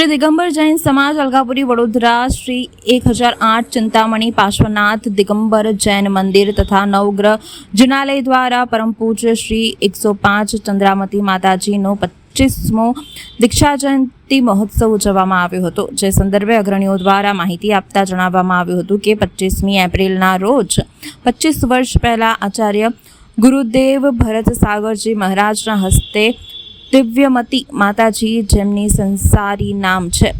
શ્રી દિગંબર જૈન સમાજ અલગાપુરી વડોદરા શ્રી એક હજાર આઠ ચિંતામણી પાર્શ્વનાથ દિગંબર જૈન મંદિર તથા નવગ્રહ જિનાલય દ્વારા પરમ પૂજ્ય શ્રી એકસો પાંચ ચંદ્રામતી માતાજીનો પચીસમો દીક્ષા જયંતિ મહોત્સવ ઉજવવામાં આવ્યો હતો. જે સંદર્ભે અગ્રણીઓ દ્વારા માહિતી આપતા જણાવવામાં આવ્યું હતું કે પચીસમી એપ્રિલના રોજ પચીસ વર્ષ પહેલાં આચાર્ય ગુરુદેવ ભરત સાગરજી મહારાજના હસ્તે દિવ્યમતી માતાજી જેમની સંસારી નામ છે.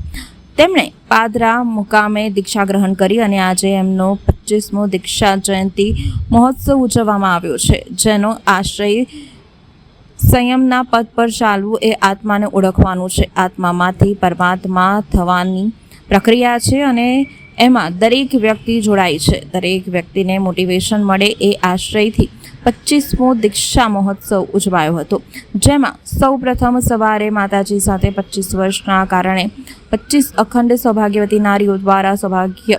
તેમણે પાદરા મુકામે દીક્ષા ગ્રહણ કરી અને આજે એમનો પચીસમો દીક્ષા જયંતિ મહોત્સવ ઉજવવામાં આવ્યો છે, જેનો આશ્રય સંયમના પદ પર ચાલવું એ આત્માને ઓળખવાનું છે. આત્મામાંથી પરમાત્મા થવાની પ્રક્રિયા છે અને એમાં દરેક વ્યક્તિ જોડાય છે. દરેક વ્યક્તિને મોટિવેશન મળે એ આશ્રયથી પચીસમો દીક્ષા મહોત્સવ ઉજવાયો હતો. જેમાં સૌ પ્રથમ સવારે માતાજી સાથે પચીસ વર્ષના કારણે પચીસ અખંડ સૌભાગ્યવતી નારીઓ દ્વારા સૌભાગ્ય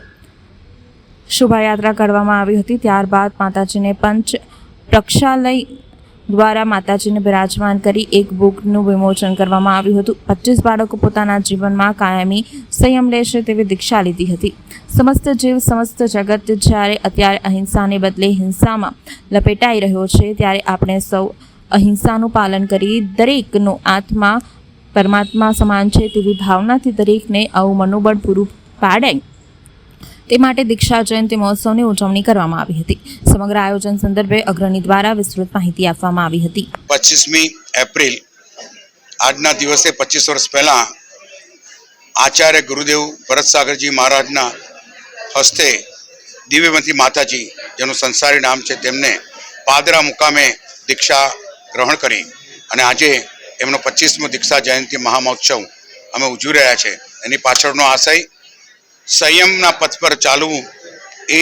શોભાયાત્રા કરવામાં આવી હતી. ત્યારબાદ માતાજીને પંચ પ્રક્ષાલય દ્વારા માતાજીને બિરાજમાન કરી એક બુકનું વિમોચન કરવામાં આવ્યું હતું. પચીસ બાળકો પોતાના જીવનમાં કાયમી સંયમ લેશે તેવી દીક્ષા લીધી હતી. સમસ્ત જીવ, સમસ્ત જગત જ્યારે અત્યારે અહિંસાને બદલે હિંસામાં લપેટાઈ રહ્યો છે, ત્યારે આપણે સૌ અહિંસાનું પાલન કરી દરેકનો આત્મા પરમાત્મા સમાન છે તેવી ભાવનાથી દરેકને આવું મનોબળ પૂરું પાડે તે માટે દીક્ષા જયંતિ મહોત્સવની ઉજવણી કરવામાં આવી હતી. સમગ્ર આયોજન સંદર્ભે અગ્રણી દ્વારા વિસ્તૃત માહિતી આપવામાં આવી હતી. પચીસમી એપ્રિલ, આજના દિવસે પચીસ વર્ષ પહેલાં આચાર્ય ગુરુદેવ ભરત સાગરજી મહારાજના હસ્તે દિવ્યમતી માતાજી, જેનું સંસારી નામ છે તેમને પાદરા મુકામે દીક્ષા ગ્રહણ કરી અને આજે એમનો પચીસમો દીક્ષા જયંતિ મહામહોત્સવ અમે ઉજવી રહ્યા છે. એની પાછળનો આશય સંયમના પથ પર ચાલવું એ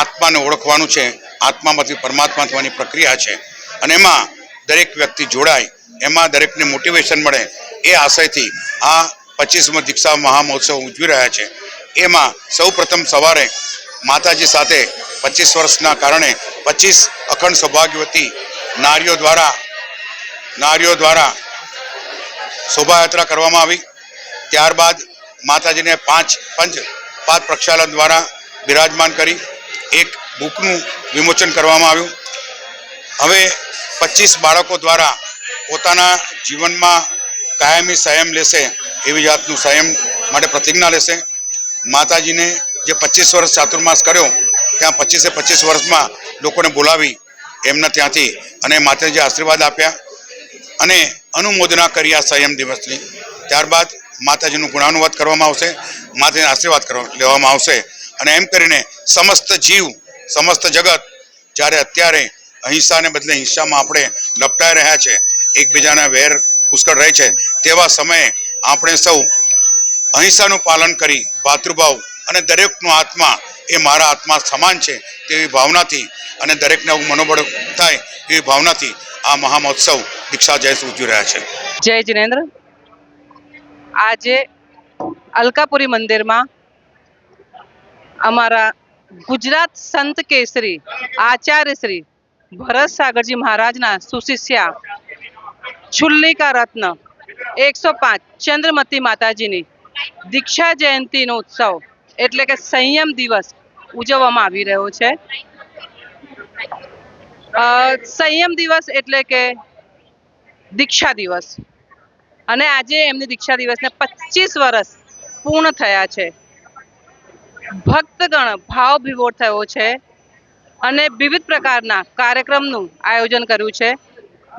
આત્માને ઓળખવાનું છે. આત્મામાંથી પરમાત્મા થવાની પ્રક્રિયા છે. અને એમાં દરેક વ્યક્તિ જોડાય, એમાં દરેકને મોટિવેશન મળે એ આશયથી આ પચીસમો દીક્ષા મહામહોત્સવ ઉજવી રહ્યા છે. એમાં સૌપ્રથમ સવારે માતાજી સાથે પચીસ વર્ષના કારણે પચીસ અખંડ સૌભાગ્યવતી નારીઓ દ્વારા નારીઓ દ્વારા શોભાયાત્રા કરવામાં આવી. ત્યારબાદ માતાજીને પાંચ પંચ પાંચ પ્રક્ષાલન દ્વારા બિરાજમાન કરી, એક બુકનું વિમોચન કરવામાં આવ્યું. હવે પચીસ બાળકો દ્વારા પોતાના જીવનમાં કાયમી સંયમ લેશે, એવી જાતનું સંયમ માટે પ્રતિજ્ઞા લેશે. માતાજીને જે પચીસ વર્ષ ચાતુર્માસ કર્યો, ત્યાં પચીસે પચીસ વર્ષમાં લોકોને બોલાવી, એમના ત્યાંથી અને માતાજી આશીર્વાદ આપ્યા અને અનુમોદના કરી આ સંયમ દિવસની. ત્યારબાદ માતાજીનું ગુણાનુવાદ કરવામાં આવશે, માતાજીના આશીર્વાદ કરવા લેવામાં આવશે. અને એમ કરીને સમસ્ત જીવ, સમસ્ત જગત જ્યારે અત્યારે અહિંસાને બદલે હિંસામાં આપણે લપટાઈ રહ્યા છે, એકબીજાના વેર પુષ્કળ રહે છે, તેવા સમયે આપણે સૌ અહિંસાનું પાલન કરી, ભાતૃભાવ અને દરેકનો આત્મા એ મારા આત્મા સમાન છે તેવી ભાવનાથી અને દરેકને આવું મનોબળ થાય એવી ભાવનાથી આ મહામહોત્સવ દીક્ષા જય ઉજવી રહ્યા છે. જય જિનેન્દ્ર. આજે અલકાપુરી મંદિરમાં અમારા ગુજરાત સંત કેસરી આચાર્ય શ્રી ભરત સાગરજી મહારાજના સુશિષ્યા છુલ્લિકા રત્ન એકસો પાંચ ચંદ્રમતી માતાજીની દીક્ષા જયંતિનો ઉત્સવ એટલે કે સંયમ દિવસ ઉજવવામાં આવી રહ્યો છે. સંયમ દિવસ એટલે કે દીક્ષા દિવસ. અને આજે એમની દીક્ષા દિવસને પચીસ વર્ષ પૂર્ણ થયા છે. ભક્તગણ ભાવ વિભોર થયો છે અને વિવિધ પ્રકારના કાર્યક્રમનું આયોજન કર્યું છે.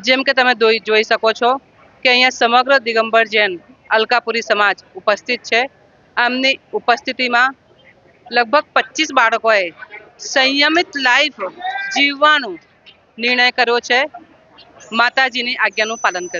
જેમ કે તમે જોઈ શકો છો કે અહીંયા સમગ્ર દિગંબર જૈન અલકાપુરી સમાજ ઉપસ્થિત છે. આમની ઉપસ્થિતિમાં લગભગ પચીસ બાળકોએ સંયમિત લાઈફ જીવવાનું નિર્ણય કર્યો છે. માતાજીની આજ્ઞાનું પાલન કર્યું.